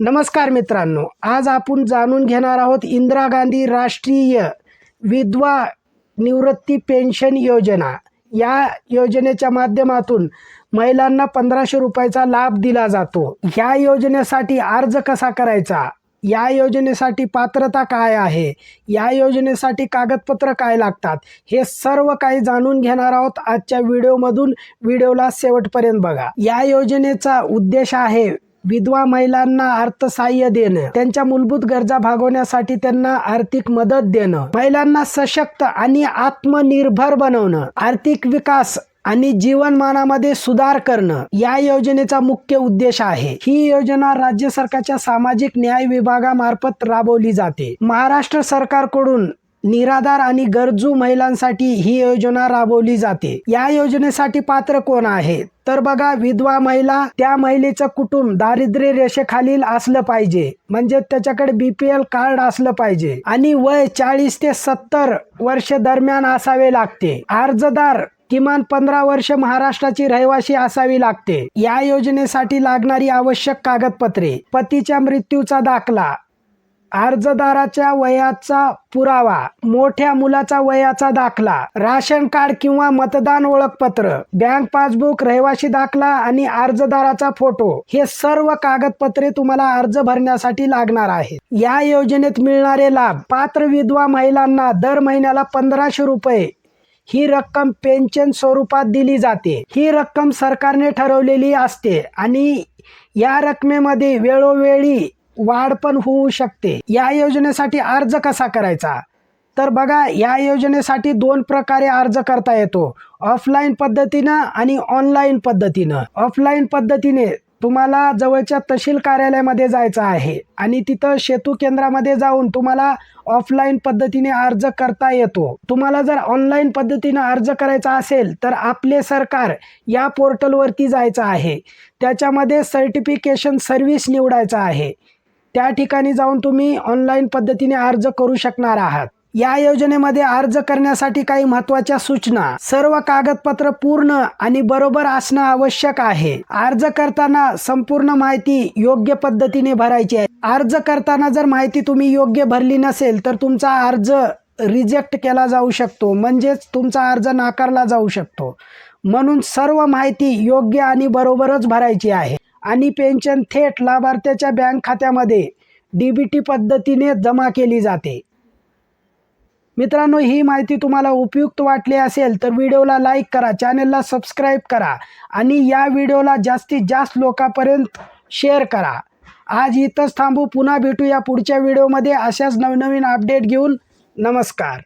नमस्कार मित्रांनो आज आपण जाणून घेणार आहोत इंदिरा गांधी राष्ट्रीय विधवा निवृत्ती पेन्शन योजना. या योजनेच्या माध्यमातून महिलांना पंधराशे रुपयाचा लाभ दिला जातो. ह्या योजनेसाठी अर्ज कसा करायचा? या योजनेसाठी पात्रता काय आहे? या योजनेसाठी कागदपत्र काय लागतात? हे सर्व काही जाणून घेणार आहोत आजच्या व्हिडिओमधून. व्हिडिओला शेवटपर्यंत बघा. या योजनेचा उद्देश आहे विधवा महिलांना अर्थसहाय्य देणं त्यांच्या मूलभूत गरजा भागवण्यासाठी त्यांना आर्थिक मदत देणं महिलांना सशक्त आणि आत्मनिर्भर बनवणं आर्थिक विकास आणि जीवनमानामध्ये सुधार करणं या योजनेचा मुख्य उद्देश आहे. ही योजना राज्य सरकारच्या सामाजिक न्याय विभागामार्फत राबवली जाते. महाराष्ट्र सरकारकडून निराधार आणि गरजू महिलांसाठी ही योजना राबवली जाते. या योजनेसाठी पात्र कोण आहे तर बघा विधवा महिला त्या महिलेचं कुटुंब दारिद्र्य रेषेखालील असलं पाहिजे. म्हणजे त्याच्याकडे बीपीएल कार्ड असलं पाहिजे. आणि वय चाळीस ते सत्तर वर्ष दरम्यान असावे लागते. अर्जदार किमान पंधरा वर्ष महाराष्ट्राची रहिवासी असावी लागते. या योजनेसाठी लागणारी आवश्यक कागदपत्रे पतीच्या मृत्यूचा दाखला अर्जदाराच्या वयाचा पुरावा मोठ्या मुलाचा वयाचा दाखला राशन कार्ड किंवा मतदान ओळखपत्र बँक पासबुक रहिवासी दाखला आणि अर्जदाराचा फोटो हे सर्व कागदपत्रे तुम्हाला अर्ज भरण्यासाठी लागणार आहेत. या योजनेत मिळणारे लाभ पात्र विधवा महिलांना दर महिन्याला पंधराशे रुपये. ही रक्कम पेन्शन स्वरूपात दिली जाते. ही रक्कम सरकारने ठरवलेली असते आणि या रकमेमध्ये वेळोवेळी वाढ पण होऊ शकते. या योजनेसाठी अर्ज कसा करायचा? तर बघा या योजनेसाठी दोन प्रकारे अर्ज करता येतो. ऑफलाईन पद्धतीनं आणि ऑनलाईन पद्धतीनं. ऑफलाईन पद्धतीने तुम्हाला जवळच्या तहसील कार्यालयामध्ये जायचं आहे आणि तिथं सेतू केंद्रामध्ये जाऊन तुम्हाला ऑफलाईन पद्धतीने अर्ज करता येतो. तुम्हाला जर ऑनलाईन पद्धतीने अर्ज करायचा असेल तर आपले सरकार या पोर्टलवरती जायचं आहे. त्याच्यामध्ये सर्टिफिकेशन सर्व्हिस निवडायचं आहे. त्या ठिकाणी जाऊन तुम्ही ऑनलाईन पद्धतीने अर्ज करू शकणार आहात. या योजनेमध्ये अर्ज करण्यासाठी काही महत्त्वाच्या सूचना. सर्व कागदपत्र पूर्ण आणि बरोबर असणं आवश्यक आहे. अर्ज करताना संपूर्ण माहिती योग्य पद्धतीने भरायची आहे. अर्ज करताना जर माहिती तुम्ही योग्य भरली नसेल तर तुमचा अर्ज रिजेक्ट केला जाऊ शकतो. म्हणजेच तुमचा अर्ज नाकारला जाऊ शकतो. म्हणून सर्व माहिती योग्य आणि बरोबरच भरायची आहे. आणि पेन्शन थेट लाभार्थ्याच्या बँक खात्यामध्ये डीबीटी पद्धतीने जमा केली जाते. मित्रांनो ही माहिती तुम्हाला उपयुक्त वाटली असेल तर व्हिडिओला लाईक करा चॅनलला सबस्क्राईब करा आणि या व्हिडिओला जास्तीत जास्त लोकांपर्यंत शेअर करा. आज इथंच थांबू पुन्हा भेटू या पुढच्या व्हिडिओमध्ये. अशाच नवनवीन अपडेट घेऊन नमस्कार.